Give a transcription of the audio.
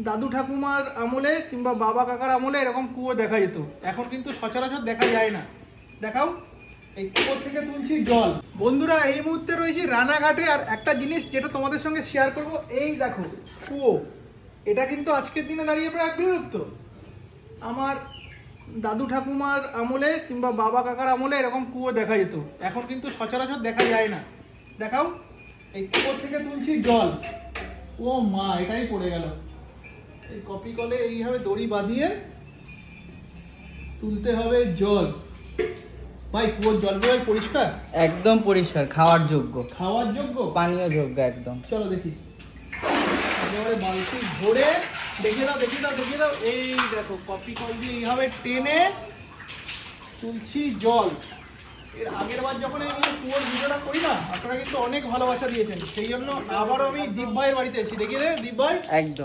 দাদু ঠাকুমার আমলে কিংবা বাবা কাকার আমলে এরকম কুয়ো দেখা যেত। এখন কিন্তু সচরাচর দেখা যায় না। দেখাও। এই কুয়ো থেকে তুলছি জল। বন্ধুরা, এই মুহূর্তে রয়েছি রানাঘাটে আর একটা জিনিস যেটা তোমাদের সঙ্গে শেয়ার করব, এই দেখো, কুয়ো। এটা কিন্তু আজকের দিনে দাঁড়িয়ে প্রায় বিলুপ্ত। আমার দাদু ঠাকুমার আমলে কিংবা বাবা কাকার আমলে এরকম কুয়ো দেখা যেত। এখন কিন্তু সচরাচর দেখা যায় না। দেখাও। এই কুয়ো থেকে তুলছি জল। ও মা, এটাই পড়ে গেল। এই কপি কলে এইভাবে দড়ি বাঁধিয়ে তুলতে হবে জল। ভাই কুয়োর জলগুলো পরিষ্কার? একদম পরিষ্কার খাওয়ার যোগ্য। খাওয়ার যোগ্য? পানীয় যোগ্য একদম। চলো দেখি। একেবারে বালতি ভরে দেখে দাও দেখে দাও দেখে দাও এই দেখো কপি কল দিয়ে এইভাবে টেনে তুলছি জল। এর আগের বার যখন আমি কুয়োর ভিডিওটা করি না আপনারা কিন্তু অনেক ভালোবাসা দিয়েছেন। সেই জন্য আবারও আমি দীপ ভাইয়ের বাড়িতে এসেছি। দেখি রে দীপ ভাই একদম।